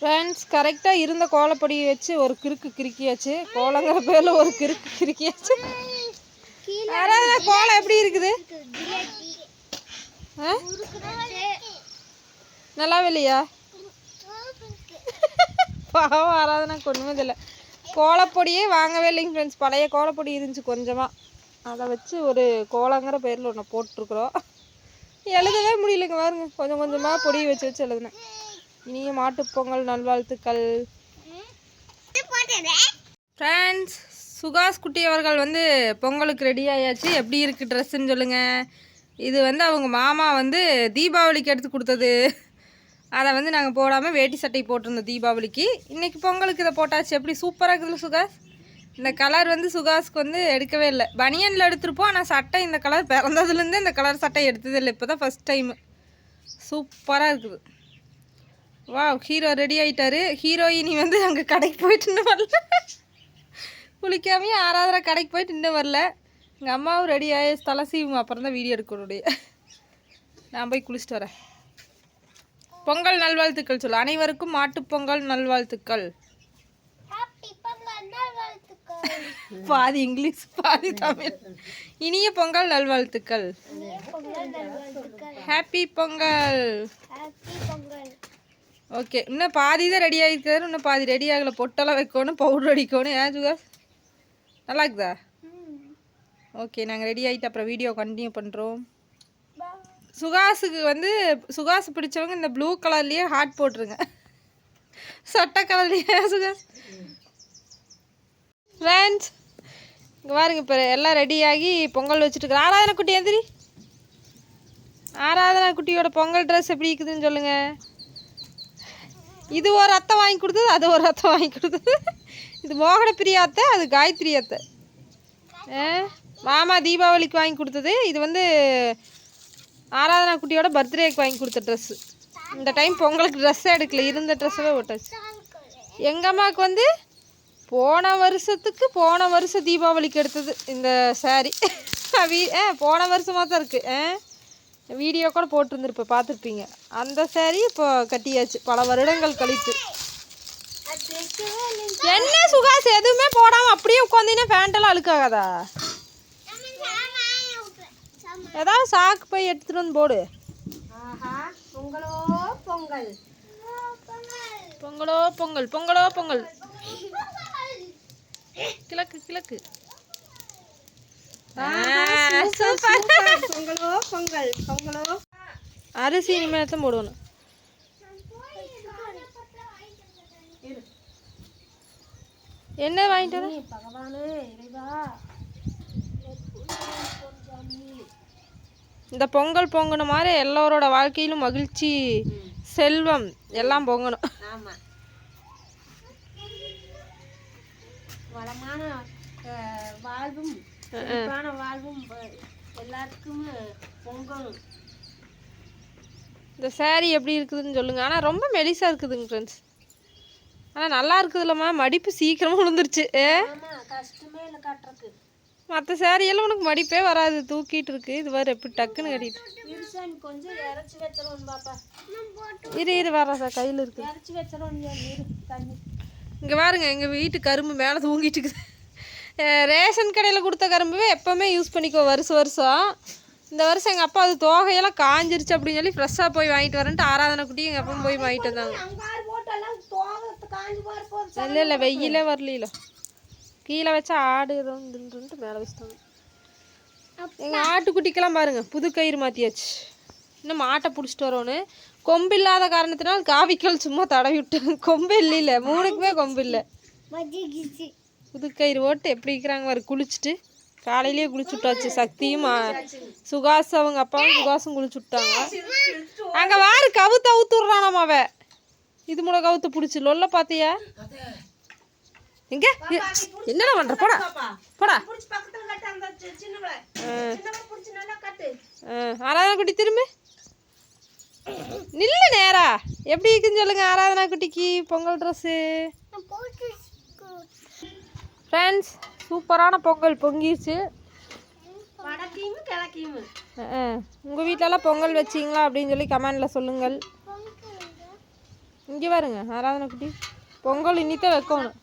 Friends கரெக்டாக இருந்த கோலப்பொடியை வச்சு ஒரு கிறுக்கு கிறுக்கியாச்சு. கோலங்கிற பேரில் ஒரு கிறுக்கு கிறுக்கியாச்சு. ஆராதனா கோலம் எப்படி இருக்குது? ஆ? நல்லாவே இல்லையா பாவம் ஆராதனா கொண்டுமே இல்லை கோலப்பொடியே வாங்கவே இல்லைங்க ஃப்ரெண்ட்ஸ் பழைய கோலப்பொடி இருந்துச்சு கொஞ்சமாக அதை வச்சு ஒரு கோலங்கிற பேரில் ஒன்று போட்டிருக்குறோம். எழுதவே முடியலைங்க பாருங்க. கொஞ்சம் கொஞ்சமாக பொடியை வச்சு வச்சு எழுதுனேன். இனிய மாட்டுப்பொங்கல் நல்வாழ்த்துக்கள். ஃப்ரெண்ட்ஸ் சுகாஸ் குட்டி அவர்கள் வந்து பொங்கலுக்கு ரெடி ஆயாச்சு. எப்படி இருக்கு ட்ரெஸ்ஸுன்னு சொல்லுங்கள் இது வந்து அவங்க மாமா வந்து தீபாவளிக்கு எடுத்து கொடுத்தது. அதை வந்து நாங்கள் போடாமல் வேட்டி சட்டை போட்டிருந்தோம் தீபாவளிக்கு. இன்றைக்கி பொங்கலுக்கு இதை போட்டாச்சு. எப்படி சூப்பராக இருக்குதுல்ல சுகாஸ் இந்த கலர் வந்து சுகாஸ்க்கு வந்து எடுக்கவே இல்லை. பனியனில் எடுத்திருப்போம் ஆனால் சட்டை இந்த கலர் பிறந்ததுலேருந்து இந்த கலர் சட்டை எடுத்ததில்லை இப்போ தான் ஃபஸ்ட் டைமு சூப்பராக இருக்குது. வா ஹீரோ ரெடி ஆயிட்டாரு. ஹீரோயினி வந்து அங்கே கடைக்கு போயிட்டு இன்னும் வரல. குளிக்காமையே ஆறாதரை கடைக்கு போயிட்டு இன்னும் வரல. எங்கள் அம்மாவும் ரெடி ஆகி தலை சீவும் அப்புறம் தான் வீடியோ எடுக்கணுடைய நான் போய் குளிச்சுட்டு வரேன். பொங்கல் நல்வாழ்த்துக்கள் சொல்லு. அனைவருக்கும் மாட்டுப் பொங்கல் நல்வாழ்த்துக்கள். பாதி இங்கிலீஷ் பாதி தமிழ். இனிய பொங்கல் நல்வாழ்த்துக்கள். ஹாப்பி பொங்கல். ஓகே. இன்னும் பாதி தான் ரெடி ஆகிருக்காரு இன்னும் பாதி ரெடி ஆகலை. பொட்டெல்லாம் வைக்கணும் பவுடர் அடிக்கணும். ஏன் சுகாஸ் நல்லா இருக்குதா? ஓகே நாங்கள் ரெடி ஆகிட்டு அப்புறம் வீடியோ கண்டினியூ பண்ணுறோம் சுகாஸுக்கு வந்து சுகாஸ் பிடிச்சவங்க இந்த ப்ளூ கலர்லேயே ஹார்ட் போட்டுருங்க. சட்டை கலர்லேயே சுகாஸ் ஃப்ரெண்ட்ஸ் இங்கே பாருங்க இப்போ எல்லாம் ரெடியாகி பொங்கல் வச்சுட்டு ஆராதனை குட்டி எந்திரி. ஆராதனா குட்டியோட பொங்கல் ட்ரெஸ் எப்படி இருக்குதுன்னு சொல்லுங்கள் இது ஒரு அத்தை வாங்கி கொடுத்தது அது ஒரு அத்தை வாங்கி கொடுத்தது. இது மோகன பிரியா அத்தை அது காயத்ரி அத்தை. ஆ, மாமா தீபாவளிக்கு வாங்கி கொடுத்தது. இது வந்து ஆராதனா குட்டியோட பர்த்டேக்கு வாங்கி கொடுத்த ட்ரெஸ்ஸு இந்த டைம் பொங்கலுக்கு ட்ரெஸ்ஸே எடுக்கல இருந்த ட்ரெஸ்ஸவே விட்டாச்சு எங்கள் அம்மாவுக்கு வந்து போன வருஷத்துக்கு போன வருஷம் தீபாவளிக்கு எடுத்தது இந்த சாரி ஆ போன வருஷமாக தான் இருக்குது ஆ வீடியோ கூட போட்டிருந்துருப்ப பார்த்துருப்பீங்க. அந்த saree இப்போ கட்டியாச்சு. பல வருடங்கள் கழித்து. என்ன சுகாஸ் எதுவுமே போடாமல் அப்படியே உட்காந்தீங்கன்னா பேண்டெல்லாம் அழுக்காகாதா? ஏதாவது சாக்கு போய் எடுத்துட்டு வந்து போடு. பொங்கலோ பொங்கல். பொங்கலோ பொங்கல் பொங்கலோ பொங்கல். கிழக்கு கிழக்கு. பொங்கலோ பொங்கல் பொங்கலோ. அரிசி இனிமேல் தான் போடணும். என்ன வாங்கிட்டு வர? பகவானே இறைவா. இந்த பொங்கல் பொங்கின மாதிரி எல்லோரோட வாழ்க்கையிலும் மகிழ்ச்சி செல்வம் எல்லாம் பொங்கணும். ஆமா. வளமான வாழ்வும் செழிப்பான வாழ்வும் எல்லாருக்கும் இந்த saree எப்படி இருக்குதுன்னு சொல்லுங்க. ஆனால் ரொம்ப மெலிசா இருக்குதுங்க ஃப்ரெண்ட்ஸ் ஆனால் நல்லா இருக்குதுல்லம்மா. மடிப்பு சீக்கிரமாக விழுந்துருச்சு கஷ்டமே இல்லை கட்டுறதுக்கு. மற்ற எல்லாம் உனக்கு மடிப்பே வராது. தூக்கிட்டு இருக்கு. இது வேறு எப்படி டக்குன்னு கட்டிட்டு. கொஞ்சம் இறச்சி வச்சிரும் பாப்பா. இரு இரு வர கையில் இருக்குது இறச்சி வச்சிரும் இரு தண்ணி. இங்கே பாருங்க எங்கள் வீட்டு கரும்பு மேலே தூங்கிட்டு இருக்குது. ரேஷன் கடையில் கொடுத்த கரும்புவே எப்போவுமே யூஸ் பண்ணிக்கோ வருஷம் வருஷம். இந்த வருஷம் எங்கள் அப்பா அது தோகையெல்லாம் காஞ்சிருச்சு அப்படின்னு சொல்லி ஃப்ரெஷ்ஷாக போய் வாங்கிட்டு வரேன்ட்டு ஆராதனை குட்டி எங்கள் அப்பா போய் வாங்கிட்டு வந்தாங்க. இல்லை இல்லை வெயிலே வரல கீழே வச்சா ஆடுறோம்ன்ட்டு மேலே வச்சுட்டாங்க. எங்கள் ஆட்டுக்குட்டிக்கெல்லாம் பாருங்க புது கயிறு மாற்றியாச்சு இன்னும் மாட்டை பிடிச்சிட்டு வரோன்னு. கொம்பு இல்லாத காரணத்தினால் காவிக்கல் சும்மா தடவி விட்டாங்க கொம்பு இல்லை மூணுக்குமே கொம்பு இல்லை. புதுக்கயிறு புது கயிறு எப்படி இருக்கிறாங்க வர குளிச்சுட்டு. காலையிலேயே குளிச்சு விட்டாச்சு சக்தியும் ஆ, சுகாஸ் அவங்க அப்பாவும் சுகாசும் குளிச்சு விட்டாங்க அங்கே வாரு கவுத்த அவுத்து அவ இது மூட கவுத்து பிடிச்சி லொல்ல பார்த்தியா எங்க? என்னடா பண்ற? போடா. போடா. ஆராதனா குட்டி திரும்பி. நில்லு நேரா. எப்படி இருக்குன்னு சொல்லுங்க ஆராதனா குட்டிக்கு பொங்கல் ட்ரெஸ்ஸு ஃப்ரெண்ட்ஸ் சூப்பரான பொங்கல் பொங்கிருச்சு. உங்கள் வீட்டிலலாம் பொங்கல் வச்சிங்களா அப்படின்னு சொல்லி கமெண்டில் சொல்லுங்கள். இங்கே பாருங்க ஆராதனை குட்டி. பொங்கல் இன்னித்தான் வைக்கணும்.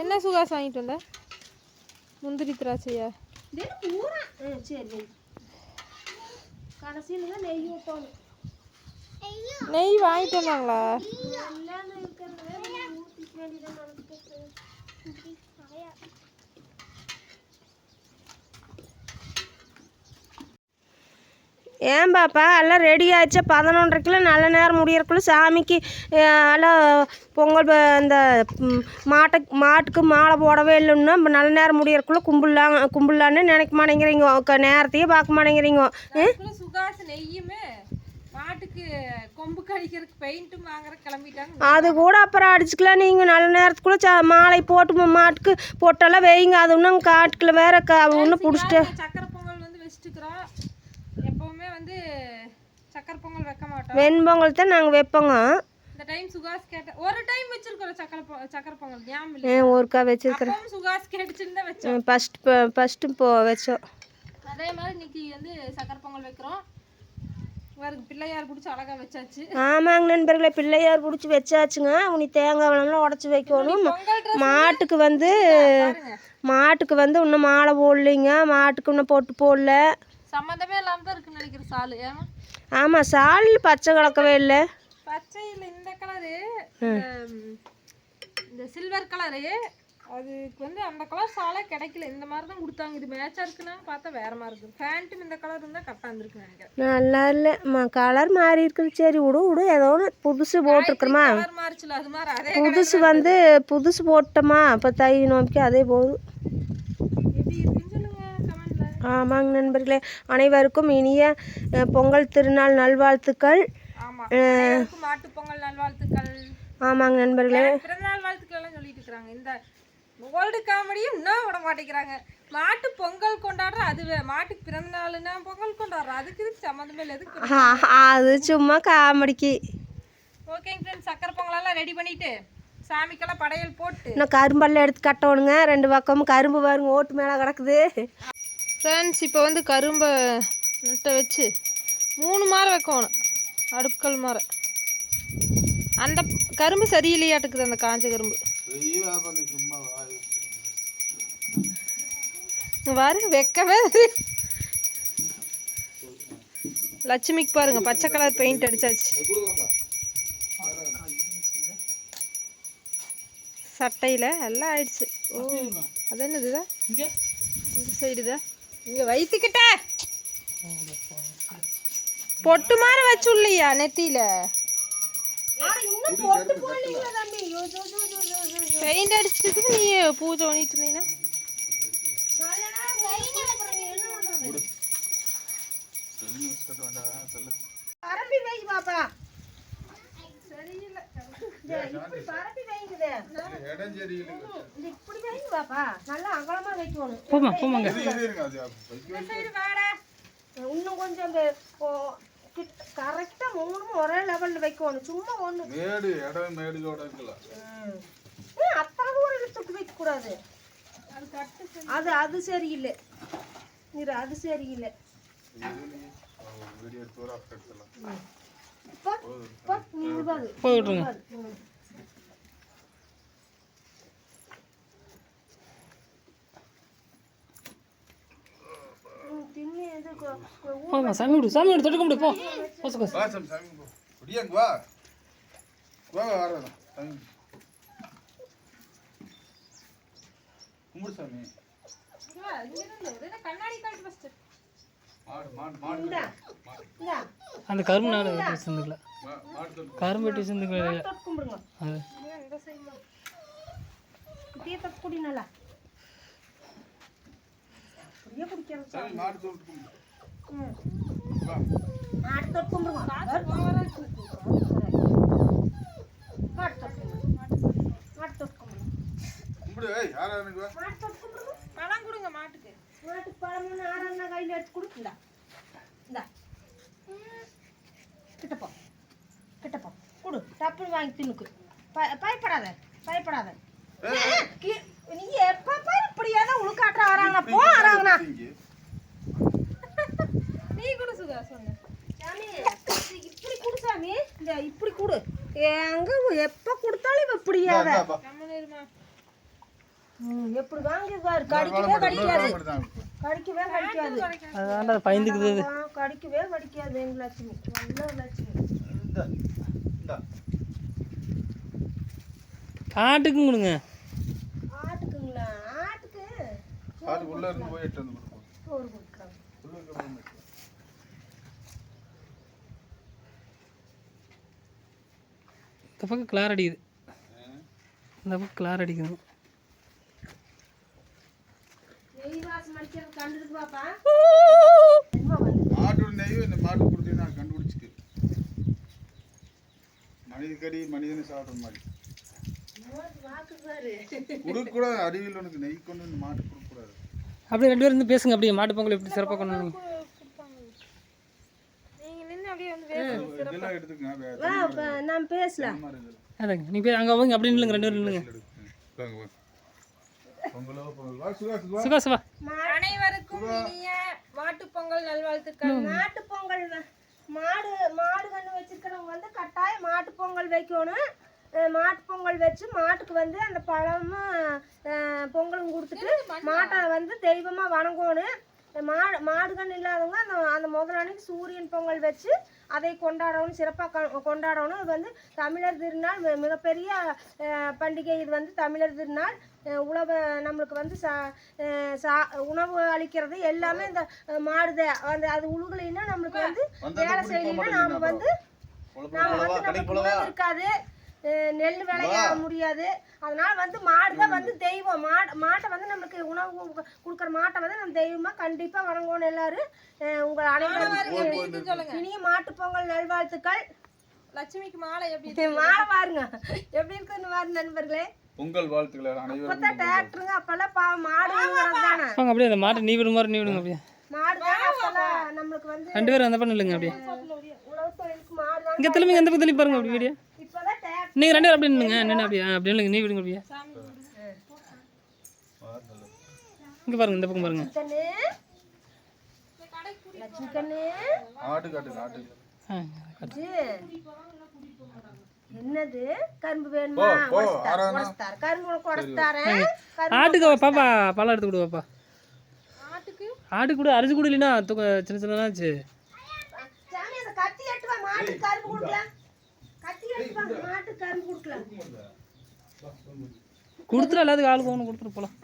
என்ன சுகாஸ் வாங்கிட்டு வந்த? முந்திரி திராட்சையா? நெய் வாங்கிட்டு வந்தாங்களா? எல்லாமே இருக்கிறது ஊற்றிக்க வேண்டியதான் நடந்துட்டு ஏன் பாப்பா? எல்லாம் ரெடி ஆச்சு பதினொன்றரைக்குள்ள நல்ல நேரம் முடியறக்குள்ள சாமிக்கு எல்லாம் பொங்கல் இந்த மாட்டை மாட்டுக்கு மாலை போடவே இல்லைன்னா இப்போ நல்ல நேரம் முடியறக்குள்ள கும்பிடலாம் கும்பிடலான்னு நினைக்க மாட்டேங்கிறீங்க. நேரத்தையே பார்க்க மாட்டேங்கிறீங்க. ம்? நெய்யுமே மாட்டுக்கு கொம்பு கடிக்கிறதுக்கு பெயிண்ட்டும் வாங்குற கிளம்பிட்டாங்க. அது கூட அப்புறம் அடிச்சுக்கலாம். நீங்கள் நல்ல நேரத்துக்குள்ள மாலை போட்டு மாட்டுக்கு பொட்டெல்லாம் வைங்க. அது இன்னும் காட்டுக்குள்ள வேற க இன்னும் பிடிச்சிட்டு. சக்கரை பொங்கல் வந்து வச்சுட்டுக்கிறோம். எப்பவுமே வந்து சக்கரை பொங்கல் வைக்க மாட்டோம். வெண்பொங்கல் தான் நாங்கள் வைப்போங்க. இந்த டைம் சுகாஸ் கேட்ட ஒரு டைம் வச்சிருக்கிறோம் சக்கரை பொ- சக்கரை பொங்கல். ஞாபகம் ஒருக்கா வச்சிருக்கிறேன். சுகாஸ் கேட்டுச்சுன்னு தான் வச்சோம். ஃபஸ்ட் ஃபஸ்ட்டு இப்போ வச்சோம். அதே மாதிரி இன்னைக்கு வந்து சக்கரை பொங்கல் வைக்கிறோம். பிள்ளையார் பிடிச்சி அழகா வச்சாச்சு. ஆமாங்க நண்பர்களே பிள்ளையார் பிடிச்சி வச்சாச்சுங்க. உனி தேங்காய் வெள்ளம்லாம் உடச்சி வைக்கணும். மாட்டுக்கு வந்து மாட்டுக்கு வந்து இன்னும் மாலை போடலைங்க. மாட்டுக்கு இன்னும் பொட்டு போடல. சம்மந்தமே இல்லாம தான் இருக்குன்னு நினைக்கிறேன் சாலு ஆமாம் சால் பச்சை கலக்கவே இல்லை. பச்சையில் இந்த கலரு இந்த சில்வர் கலரு அதுக்கு வந்து அந்த கலர் சாலே கிடைக்கல. இந்த மாதிரி தான் கொடுத்தாங்க. இது மேட்சாக இருக்குன்னா பார்த்தா வேற மாதிரி இருக்கு. பேண்ட்டும் இந்த கலர் இருந்தால் கரெக்டாக இருந்திருக்கு நினைக்கிறேன். நல்லா இல்லை. கலர் மாறி இருக்குது. சரி விடு விடு. ஏதோ ஒன்று புதுசு போட்டிருக்கிறோமா? மாறிச்சுல. அது மாதிரி அதே புதுசு வந்து புதுசு போட்டோமா? அப்போ தை நோக்கி அதே போதும். ஆமாங்க நண்பர்களே. அனைவருக்கும் இனிய பொங்கல் திருநாள் நல்வாழ்த்துக்கள். மாட்டுப் பொங்கல் நல்வாழ்த்துக்கள். ஆமாங்க நண்பர்களே. பிறந்தநாள் வாழ்த்துக்கள் எல்லாம் சொல்லிட்டு இருக்காங்க இந்த ஓல்டு காமெடியும் இன்னும் விட மாட்டேங்கிறாங்க. மாட்டு பொங்கல் கொண்டாடுற அதுவே. மாட்டுக்கு பிறந்த நாளுன்னா பொங்கல் கொண்டாடுறோம் அதுக்கு இதுக்கு சம்மந்தமே இல்லை. எதுக்கு அது சும்மா காமெடிக்கு ஓகேங்க ஃப்ரெண்ட்ஸ் சக்கரை பொங்கலெல்லாம் ரெடி பண்ணிட்டு சாமிக்கெல்லாம் படையல் போட்டு. இன்னும் கரும்பெல்லாம் எடுத்து கட்டணுங்க. ரெண்டு பக்கமும் கரும்பு பாருங்க ஓட்டு மேலே கிடக்குது. ஃப்ரெண்ட்ஸ் இப்போ வந்து கரும்பை நட்டை வச்சு மூணு மாரம் வைக்கணும். அடுப்புக்கல் மாரம் அந்த கரும்பு சரியில்லையாட்டுக்குது அந்த காஞ்ச கரும்பு. பாரு வைக்கவே. லட்சுமிக்கு பாருங்க பச்சை கலர் பெயிண்ட் அடிச்சாச்சு. சட்டையில் எல்லாம் ஆயிடுச்சு. ஓ அது என்னதுதா இந்த சைடுதா இங்கே வைத்துக்கிட்ட. பொட்டு மாதிரி வச்சு இல்லையா நெத்தியில பெயிண்ட் அடிச்சதுக்கு நீ பூஜை பண்ணிட்டு இருந்தீங்கன்னா இந்த சைடு வாடா. இன்னும் கொஞ்சம் அந்த கரெக்டா மூணும் ஒரே லெவல்ல வைக்கணும். சும்மா ஒண்ணு. மேடு இடம் மேடுகளோட தூரம் இழுத்துட்டு வைக்க கூடாது அது அது சரியில்லை. இப்போ நீ விடாது போயிடுங்க ம். ம், திண்ணி இது கொ- கொ- ஊ- சாமி விடு சாமி விடு போ. குடியாங்க வா வா. கும்பிடு சாமி. அந்த கரும்பு நாடு வெட்டி சேர்ந்துக்கல. மா- மாடு தொட்டு கரும்பு வெட்டி சேர்ந்துக்கல. தொட்டு கும்பிடுங்க. அது. குடி நல்லா. அப்படியே குடிக்கிறது சாமி பழம் கொடுங்க மாட்டுக்கு. மாட்டு பழம்னு ஆறண்ணா கையில் எடுத்து கொடுக்குண்டா இந்தா. கிட்டப்போ கிட்டப்போ கொடு. டப்புன்னு வாங்கி தின்னுக்கு. ப பயப்படாத. பயப்படாத. நீ எப்ப பாரு இப்படியே தான் உழுக்காட்டுற வராங்க போ வராங்கண்ணா நீ கூட சுகா சொன்ன. சாமி இப்படி கொடு சாமி. இந்த இப்படி கொடு. எங்க எப்ப கொடுத்தாலும் இவ இப்படியாத எப்படி வாங்கி பாரு கடிக்கவே கடிக்காது. கடிக்கவே கடிக்காது. அதான்டா அது பயந்துக்குது. கடிக்கவே கடிக்காது எங்க லட்சுமி. நல்ல லட்சுமி. இந்தா. இந்தா. ஆட்டுக்கும் கொடுங்க. ஆட்டுக்குங்களா? ஆட்டுக்கு ஆட்டுக்கு உள்ள இருந்து போய் எட்டு வந்து எட்டு. இந்த பக்கம் கிளார் அடிக்குது. இந்த பக்கம் கிளார் அடிக்குது நெய் வாசம் அடிக்கிறது கண்டுட்டு பாப்பா மாட்டோட நெய்வு இந்த மாட்டு கொடுத்தீங்கன்னா கண்டுபிடிச்சிட்டு. மனித கறி மனிதனை சாப்பிட்ற மாதிரி. கொடுக்கக்கூடாது அறிவியல் உனக்கு நெய் கொண்டு வந்து மாட்டு கொடுக்கக்கூடாது அப்படியே ரெண்டு பேரும் இருந்து பேசுங்க அப்படியே மாட்டு பொங்கல் எப்படி சிறப்பாக கொண்டு வந்தீங்க. நீங்க நின்று அப்படியே வந்து பேசுங்க. இதெல்லாம் எடுத்துக்கங்க வேற வா இப்ப நாம் பேசலாம். அதாங்க நீ போய் அங்கே போங்க அப்படியே நில்லுங்க ரெண்டு பேரும் நில்லுங்க. சுகா அனைவருக்கும் இனிய மாட்டுப் பொங்கல் நல்வாழ்த்துக்கள். மாட்டு பொங்கல் மாடு மாடு கன்று வச்சிருக்கிறவங்க வந்து கட்டாயம் மாட்டு பொங்கல் வைக்கணும். மாட்டு பொங்கல் வச்சு மாட்டுக்கு வந்து அந்த பழமும் பொங்கலும் கொடுத்துட்டு மாட்டை வந்து தெய்வமா வணங்கணும். மாடு மாடு கன்று இல்லாதவங்க அந்த அந்த முதல் அன்னைக்கு சூரியன் பொங்கல் வச்சு அதை கொண்டாடணும் சிறப்பாக கொண்டாடணும். இது வந்து தமிழர் திருநாள் மிகப்பெரிய பண்டிகை. இது வந்து தமிழர் திருநாள். உழவு நம்மளுக்கு வந்து சா சா உணவு அளிக்கிறது எல்லாமே இந்த மாடுதே. அந்த அது உழுகலைன்னா நம்மளுக்கு வந்து வேலை செய்யலைன்னா நாம வந்து நாம வந்து உணவு இருக்காது நெல் விளைய முடியாது. அதனால வந்து மாடு தான் வந்து தெய்வம் மாடு மாட்டை வந்து நமக்கு உணவு கொடுக்குற மாட்டை வந்து நம்ம தெய்வமா கண்டிப்பா வணங்கணும் எல்லாரும் உங்கள் அனைவருக்கும் இனிய மாட்டு பொங்கல் நல்வாழ்த்துக்கள். லட்சுமிக்கு மாலை எப்படி மாலை பாருங்க. எப்படி இருக்குன்னு பாருங்க நண்பர்களே. பொங்கல் வாழ்த்துக்கள் இப்பதான் டிராக்டருங்க அப்பெல்லாம் பாவம் மாடு அப்படியே அந்த மாட்டை நீ விடும் மாதிரி நீ விடுங்க அப்படியே. மாடு தானே அப்பெல்லாம் நம்மளுக்கு வந்து ரெண்டு பேரும் அந்த பக்கம் நில்லுங்க அப்படியே. இங்கே திரும்பி இந்த பக்கம் திரும்பி பாருங்க அப்படி வீடியோ. நீங்கள் ரெண்டு பேரும் அப்படியே நில்லுங்க நின்று அப்படியே. நில்லுங்க நீ விடுங்க அப்படியே. இங்கே பாருங்க இந்த பக்கம் பாருங்க. என்னது? கரும்பு வேணுமா. கரும்பு ஆட்டுக்கு பாப்பா பழம் எடுத்து கொடு பாப்பா ஆட்டு கூட அரிசி கூட இல்லைன்னா சின்ன சின்னதாச்சு சாமி, அந்த கத்தி எடுத்து வா, மாட்டுக்கு கரும்பு கொடுக்கலாம். கத்தி மாட்டுக்கு கரும்பு கொடுக்கலாம். கொடுத்துரு எல்லாத்துக்கும் ஆளுக்கு ஒன்று கொடுத்துரு போகலாம்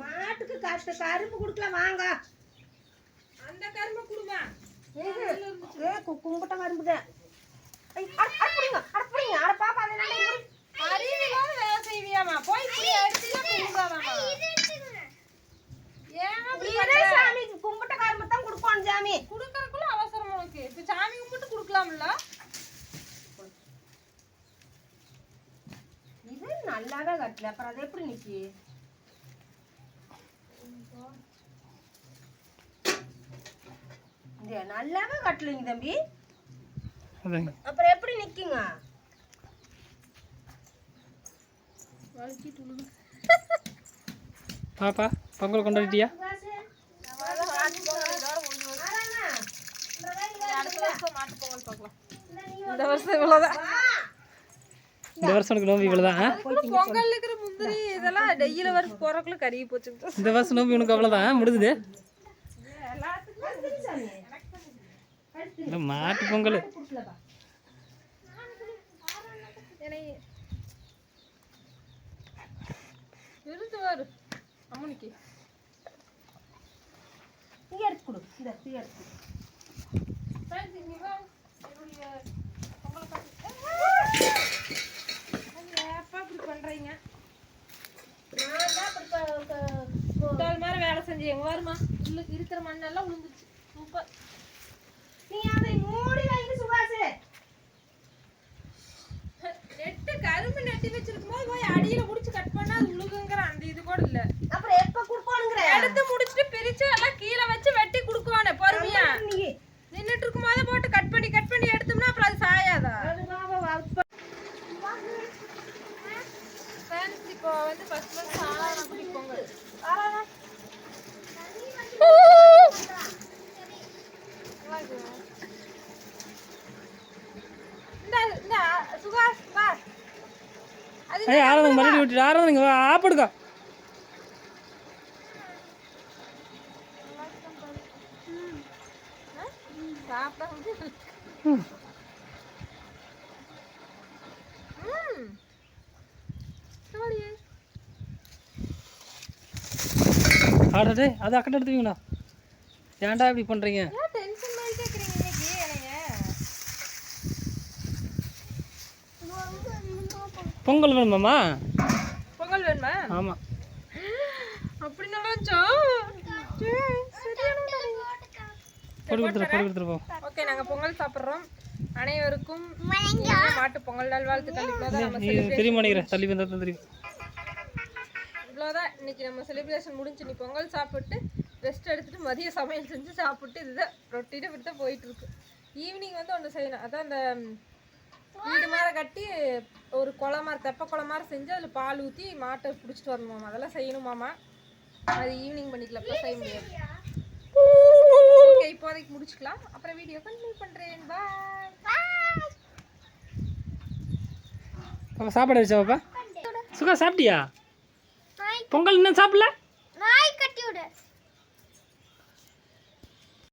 மாட்டுக்கு கத்த கரும்பு கொடுக்கலாம் வாங்க. அந்த கரும்பை குடுமா. ஏ கும்பிட்ட கரும்பு தான் சாமி கும்பிட்ட கரும்பு தான் கொடுப்போம் சாமி குடுக்கறதுக்குள்ள அவசரம் உனக்கு. இப்ப சாமி கும்பிட்டு குடுக்கலாம்ல இது நல்லாவே கட்டல அப்புறம் அது எப்படி நிக்கி இது நல்லாவே கட்டலைங்க தம்பி அப்புறம் எப்படி நிக்குங்க பாப்பா பொங்கல் கொண்டாடிட்டியா இந்த வருஷம் இவ்வளவுதான் இந்த வருஷம் உனக்கு நோம்பு இவ்வளோதான் பொங்கல் இருக்கிற முந்திரி இதெல்லாம் டெய்யில வர போறக்குள்ள கருகி போச்சு. இந்த வருஷம் நோம்பு உனக்கு அவ்வளோதான் முடிஞ்சுது? இந்த மாட்டு பொங்கல். அம்மனிக்கு. டீ எடுத்து கொடு. இந்த டீ எடுத்து கொடு. ஏப்பா இப்படி பண்றீங்க? நான் தான் அப்படி ப- ப- போ- முட்டாள் மாதிரி வேலை செஞ்சு எங்க வருமா இல்ல இருக்கிற மண்ணெல்லாம் விழுந்துச்சு சூப்பர். நீ அதை மூடி வைங்க சுபாஷ். நெட்டு கரும்பு நெட்டி வச்சிருக்கும் போது போய் அடியில முடிச்சு கட் பண்ணா அது உழுகுங்கிற அந்த இது கூட இல்ல. அப்புறம் எப்ப குடுக்கணுங்கிற எடுத்து முடிச்சுட்டு பிரிச்சு எல்லாம் கீழே வச்சு வெட்டி குடுக்குவானே பொறுமையா. நீ. நின்னுட்டு இருக்கும் போது போட்டு கட் பண்ணி கட் பண்ணி எடுத்தோம்னா அப்புறம் அது சாயாதா? இப்போ வந்து ஃபர்ஸ்ட் மந்த் சாரானா குடி பொங்கல் சாரானா ஏய் ஆரதம் மறுபடியும் விட்டுட்டு ஆரதம் இங்கே ஆடாடே அது அக்கட்ட எடுத்துவீங்களா ஏன்டா இப்படி பண்ணுறீங்க பொங்கல் வேணுமாம்மா பொங்கல் வேணுமா? ஆமாம் அப்படி நினைச்சா போட்டு கொடுத்துரு போட்டு கொடுத்துரு போ. ஓகே நாங்கள் பொங்கல் சாப்பிட்றோம். அனைவருக்கும் மாட்டு பொங்கல் நல்வாழ்த்துக்கள். இவ்வளோதான் நம்ம நீ தெரியுமா நினைக்கிறேன்? தள்ளி வந்தா தான் தெரியும். இவ்வளோதான் இன்னைக்கு நம்ம செலிப்ரேஷன் முடிஞ்சு நீ பொங்கல் சாப்பிட்டு ரெஸ்ட் எடுத்துகிட்டு மதிய சமையல் செஞ்சு சாப்பிட்டு இதுதான். ரொட்டீனை இப்படி தான் ஈவினிங் வந்து ஒன்று செய்யணும். அதான் அந்த வீடு மாதிரி கட்டி ஒரு குளம் மாதிரி தெப்ப குளம் மாதிரி செஞ்சு அதில் பால் ஊற்றி மாட்டை பிடிச்சிட்டு வரணுமாமா அதெல்லாம் செய்யணுமாமா அது ஈவினிங் பண்ணிக்கலாம். இப்போ செய்ய முடியாது. ஓகே இப்போதைக்கு முடிச்சுக்கலாம். அப்புறம் வீடியோ கண்டினியூ பண்ணுறேன் பாய் பாப்பா சாப்பாடு வச்சா பாப்பா? சுகா சாப்பிட்டியா? பொங்கல் இன்னும் சாப்பிடல? நாய் கட்டி விடு.